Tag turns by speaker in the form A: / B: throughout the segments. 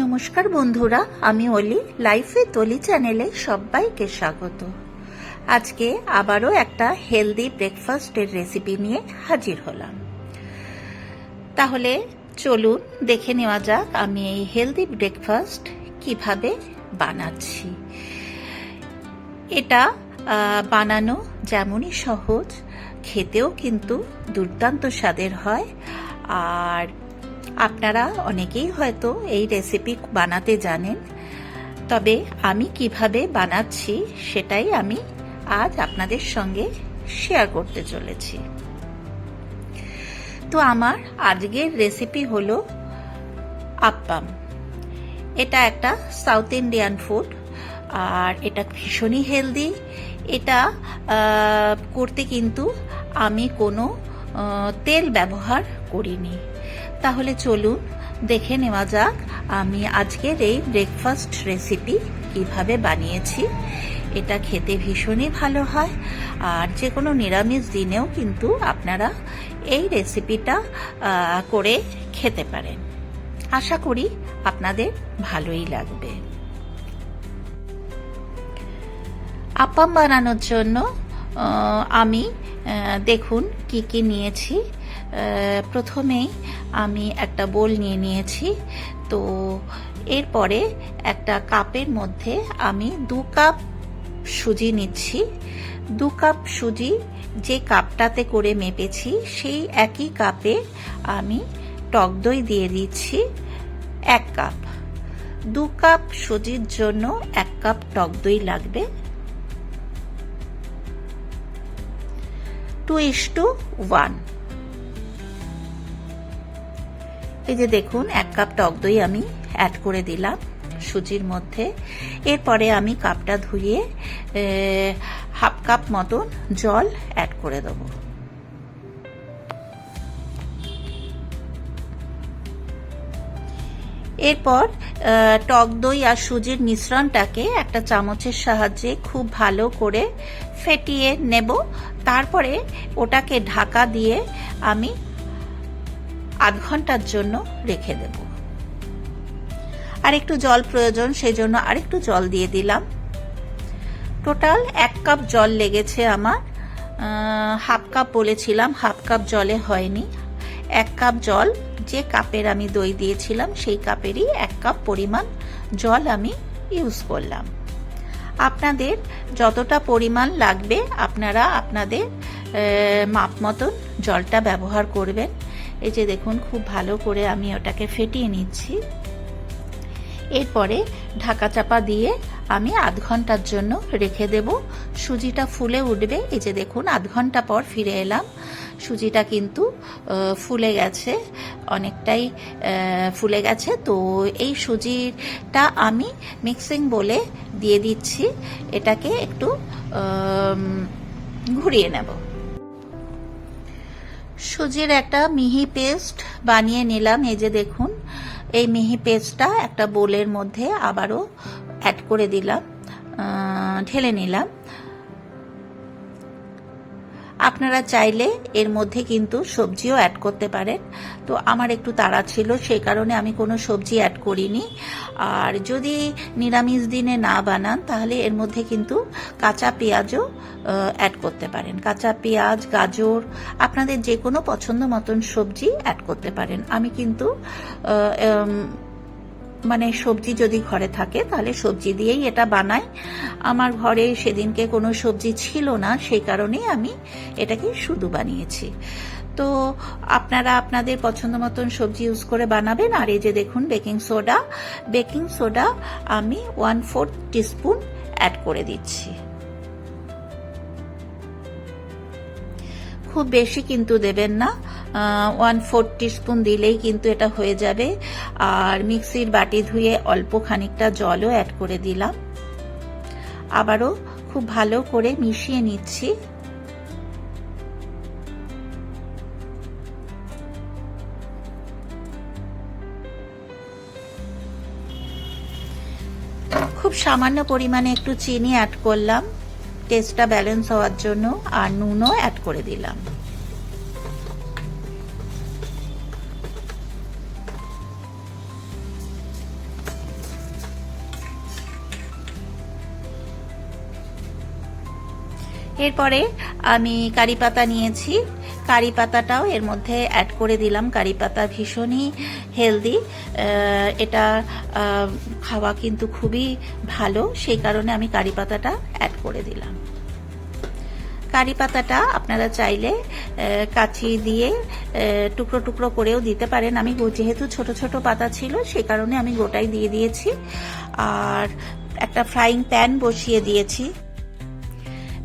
A: নমস্কার বন্ধুরা, আমি অলি লাইফে তলি চ্যানেলে সবাইকে স্বাগত। আজকে আবারও একটা হেলদি ব্রেকফাস্টের রেসিপি নিয়ে হাজির হলাম। তাহলে চলুন দেখে নেওয়া যাক আমি এই হেলদি ব্রেকফাস্ট কীভাবে বানাচ্ছি। এটা বানানো যেমনই সহজ, খেতেও কিন্তু দুর্দান্ত স্বাদের হয়। আর আপনারা অনেকেই হয়তো এই রেসিপি বানাতে জানেন, তবে আমি কীভাবে বানাচ্ছি সেটাই আমি আজ আপনাদের সঙ্গে শেয়ার করতে চলেছি। তো আমার আজকের রেসিপি হলো আপ্পাম এটা একটা সাউথ ইন্ডিয়ান ফুড আর এটা ভীষণই হেলদি এটা করতে কিন্তু আমি কোনো তেল ব্যবহার করিনি। তাহলে চলুন দেখে নেওয়া যাক আমি আজকের এই ব্রেকফাস্ট রেসিপি কীভাবে বানিয়েছি। এটা খেতে ভীষণই ভালো হয় আর যে কোনো নিরামিষ দিনেও কিন্তু আপনারা এই রেসিপিটা করে খেতে পারেন। আশা করি আপনাদের ভালোই লাগবে। আপ্পাম বানানোর জন্য আমি দেখুন কি কি নিয়েছি। প্রথমেই আমি একটা বোল নিয়ে নিয়েছি। তো এরপরে একটা কাপের মধ্যে আমি দু কাপ সুজি নিচ্ছি। দু কাপ সুজি যে কাপটাতে করে মেপেছি, সেই একই কাপে আমি টক দই দিয়ে দিচ্ছি এক কাপ। দু কাপ সুজির জন্য এক কাপ টক দই লাগবে। Two is two one. এই যে দেখুন, এক কাপ টক দই আমি অ্যাড করে দিলাম সুজির মধ্যে। এরপরে আমি কাপটা ধুয়ে হাফ কাপ মতন জল অ্যাড করে দেবো। এরপর টক দই আর সুজির মিশ্রণটাকে একটা চামচের সাহায্যে খুব ভালো করে ফেটিয়ে নেব। তারপরে ওটাকে ঢাকা দিয়ে আমি আধ ঘণ্টার জন্য রেখে দেব। আর একটু জল প্রয়োজন সেই জন্য আরেকটু জল দিয়ে দিলাম। টোটাল এক কাপ জল লেগেছে আমার। হাফ কাপ বলেছিলাম, হাফ কাপ জলে হয়নি। এক কাপ জল, যে কাপের আমি দই দিয়েছিলাম, সেই কাপেরই এক কাপ পরিমাণ জল আমি ইউজ করলাম। আপনাদের যতটা পরিমাণ লাগবে, আপনারা আপনাদের মাপ মতন জলটা ব্যবহার করবেন। এই যে দেখুন, খুব ভালো করে আমি ওটাকে ফেটিয়ে নিচ্ছি। এরপরে ঢাকা চাপা দিয়ে আমি আধ ঘণ্টার জন্য রেখে দেব। সুজিটা ফুলে উঠবে। এই যে দেখুন, আধ ঘণ্টা পর ফিরে এলাম। সুজিটা কিন্তু ফুলে গেছে, অনেকটাই ফুলে গেছে। তো এই সুজিটা আমি মিক্সিং বলে দিয়ে দিচ্ছি। এটাকে একটু ঘুরিয়ে নেব। সুজির একটা মিহি পেস্ট বানিয়ে নিলাম। এই যে দেখুন, এই মিহি পেস্টটা একটা বোলের মধ্যে আবারও অ্যাড করে দিলাম ঢেলে নিলাম। আপনারা চাইলে এর মধ্যে কিন্তু সবজিও অ্যাড করতে পারেন। তো আমার একটু তাড়া ছিল সেই কারণে আমি কোনো সবজি অ্যাড করিনি। আর যদি নিরামিষ দিনে না বানান, তাহলে এর মধ্যে কিন্তু কাঁচা পেঁয়াজও অ্যাড করতে পারেন। কাঁচা পেঁয়াজ, গাজর, আপনাদের যে কোনো পছন্দ মতন সবজি অ্যাড করতে পারেন। আমি কিন্তু মানে সবজি যদি ঘরে থাকে, তাহলে সবজি দিয়েই এটা বানাই। আমার ঘরে সেদিনকে কোনো সবজি ছিল না, সেই কারণেই আমি এটাকে শুধু বানিয়েছি। তো আপনারা আপনাদের পছন্দ মতন সবজি ইউজ করে বানাবেন। আর এই যে দেখুন বেকিং সোডা বেকিং সোডা আমি ওয়ান ফোর্থ টিস্পুন অ্যাড করে দিচ্ছি। খুব বেশি কিন্তু দেবেন না। ওয়ান ফোর টিস্পুন দিলেই কিন্তু এটা হয়ে যাবে। আর মিক্সির বাটি ধুয়ে অল্প খানিকটা জলও অ্যাড করে দিলাম। আবারও খুব ভালো করে মিশিয়ে নিচ্ছি। খুব সামান্য পরিমাণে একটু চিনি অ্যাড করলাম। টেস্টটা ব্যালেন্স হওয়ার জন্য। আর নুনও অ্যাড করে দিলাম। এরপরে আমি কারি পাতা নিয়েছি। কারি পাতাটাও এর মধ্যে অ্যাড করে দিলাম। কারি পাতা ভীষণই হেলদি এটা খাওয়া কিন্তু খুবই ভালো। সেই কারণে আমি কারি পাতাটা অ্যাড করে দিলাম। কারি পাতাটা আপনারা চাইলে কাচি দিয়ে টুকরো টুকরো করেও দিতে পারেন। আমি যেহেতু ছোট ছোট পাতা ছিল সেই কারণে আমি গোটাই দিয়ে দিয়েছি। আর একটা ফ্রাইং প্যান বসিয়ে দিয়েছি।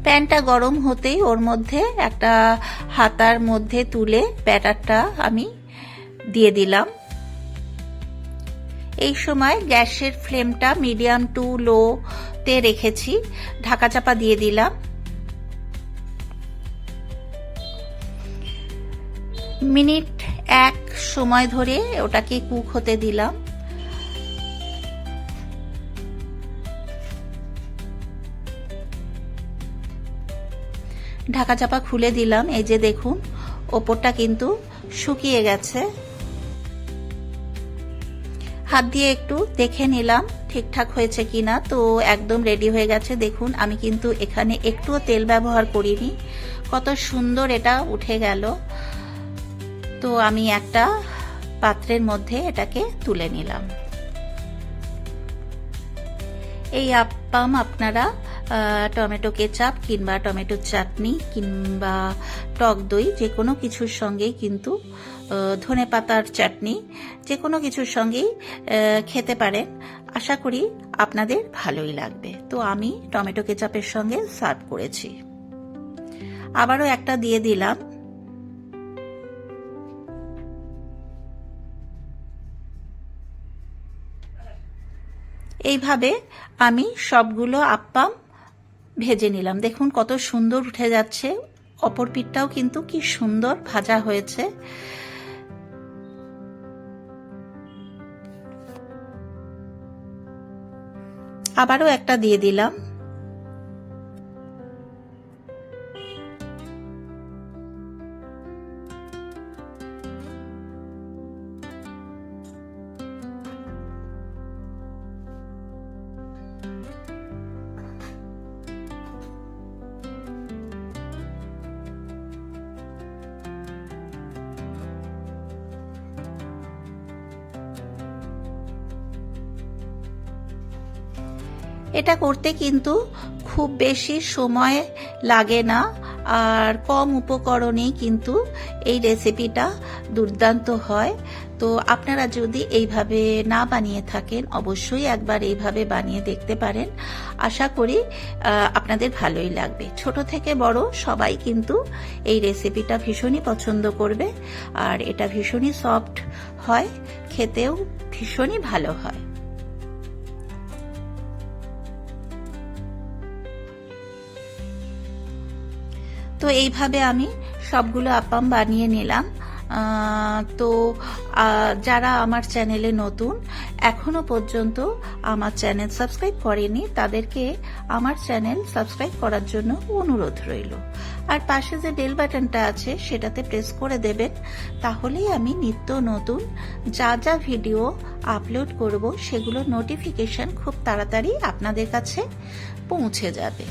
A: প্যানটা গরম হতেই ওর মধ্যে একটা হাতার মধ্যে তুলে ব্যাটারটা আমি দিয়ে দিলাম। এই সময় গ্যাসের ফ্লেমটা মিডিয়াম টু লো তে রেখেছি। ঢাকা চাপা দিয়ে দিলাম। মিনিট এক সময় ধরে ওটাকে কুক হতে দিলাম। ঢাকা চাপা খুলে দিলাম। এই যে দেখুন, ওপরটা কিন্তু শুকিয়ে গেছে। হাত দিয়ে একটু দেখে নিলাম ঠিকঠাক হয়েছে কিনা। তো একদম রেডি হয়ে গেছে। দেখুন, আমি কিন্তু এখানে একটুও তেল ব্যবহার করিনি। কত সুন্দর এটা উঠে গেল। তো আমি একটা পাত্রের মধ্যে এটাকে তুলে নিলাম। এই আপ্পাম, আপনারা টমেটো কেচাপ কিংবা টমেটো চাটনি কিংবা টক দই, যে কোনো কিছুর সঙ্গেই কিন্তু ধনে পাতার চাটনি যে কোনো কিছুর সঙ্গেই খেতে পারেন। আশা করি আপনাদের ভালোই লাগবে। তো আমি টমেটো কেচাপের সঙ্গে সার্ভ করেছি। আবারও একটা দিয়ে দিলাম। এইভাবে আমি সবগুলো আপ্পাম ভেজে নিলাম। দেখুন কত সুন্দর উঠে যাচ্ছে। অপর পিঠটাও কিন্তু কি সুন্দর ভাজা হয়েছে। আবারও একটা দিয়ে দিলাম। এটা করতে কিন্তু খুব বেশি সময় লাগে না, আর কম উপকরণেই কিন্তু এই রেসিপিটা দুর্দান্ত হয়। তো আপনারা যদি এইভাবে না বানিয়ে থাকেন, অবশ্যই একবার এইভাবে বানিয়ে দেখতে পারেন। আশা করি আপনাদের ভালোই লাগবে। ছোট থেকে বড় সবাই কিন্তু এই রেসিপিটা ভীষণই পছন্দ করবে, আর এটা ভীষণই সফট হয়, খেতেও ভীষণই ভালো হয়। তো এইভাবে আমি সবগুলো আপাম বানিয়ে নিলাম। তো যারা আমার চ্যানেলে নতুন, এখনও পর্যন্ত আমার চ্যানেল সাবস্ক্রাইব করেনি, তাদেরকে আমার চ্যানেল সাবস্ক্রাইব করার জন্য অনুরোধ রইল। আর পাশে যে বেল বাটনটা আছে, সেটাতে প্রেস করে দেবেন, তাহলেই আমি নিত্য নতুন যা যা ভিডিও আপলোড করব, সেগুলো নোটিফিকেশন খুব তাড়াতাড়ি আপনাদের কাছে পৌঁছে যাবে।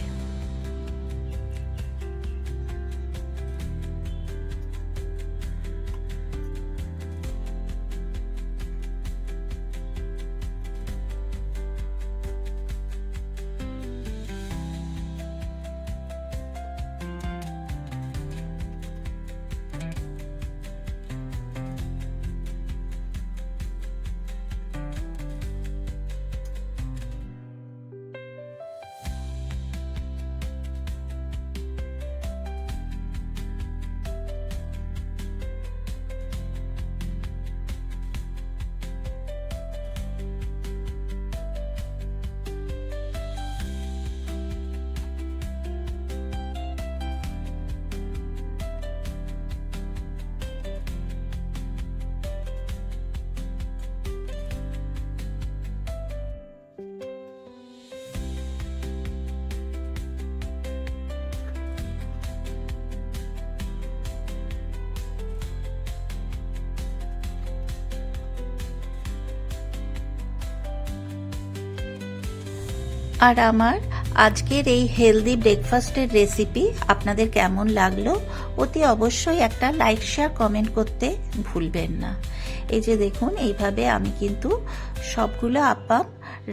A: আর আমার আজকের এই হেলদি ব্রেকফাস্টের রেসিপি আপনাদের কেমন লাগল অতি অবশ্যই একটা লাইক শেয়ার কমেন্ট করতে ভুলবেন না। এই যে দেখুন এইভাবে আমি কিন্তু সবগুলো আপ্পাম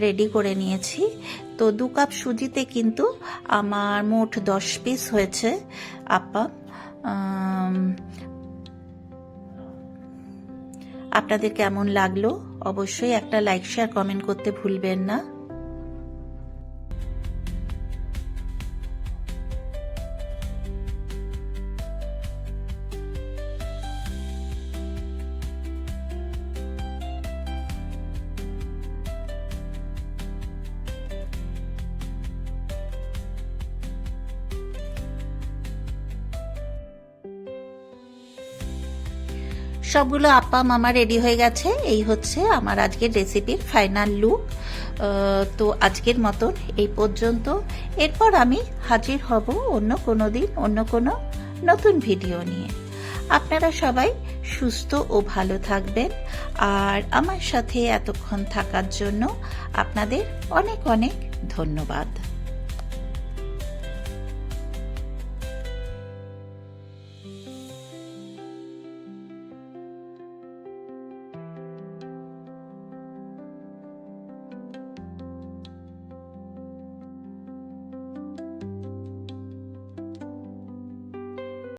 A: রেডি করে নিয়েছি। তো দু কাপ সুজিতে কিন্তু আমার মোট দশ পিস হয়েছে আপ্পাম আম, আপনাদের কেমন লাগল অবশ্যই একটা লাইক শেয়ার কমেন্ট করতে ভুলবেন না। সবগুলো আপা মামা রেডি হয়ে গেছে। এই হচ্ছে আমার আজকের রেসিপির ফাইনাল লুক তো আজকের মতন এই পর্যন্ত। এরপর আমি হাজির হব অন্য কোনো দিন, অন্য কোনো নতুন ভিডিও নিয়ে। আপনারা সবাই সুস্থ ও ভালো থাকবেন। আর আমার সাথে এতক্ষণ থাকার জন্য আপনাদের অনেক অনেক ধন্যবাদ।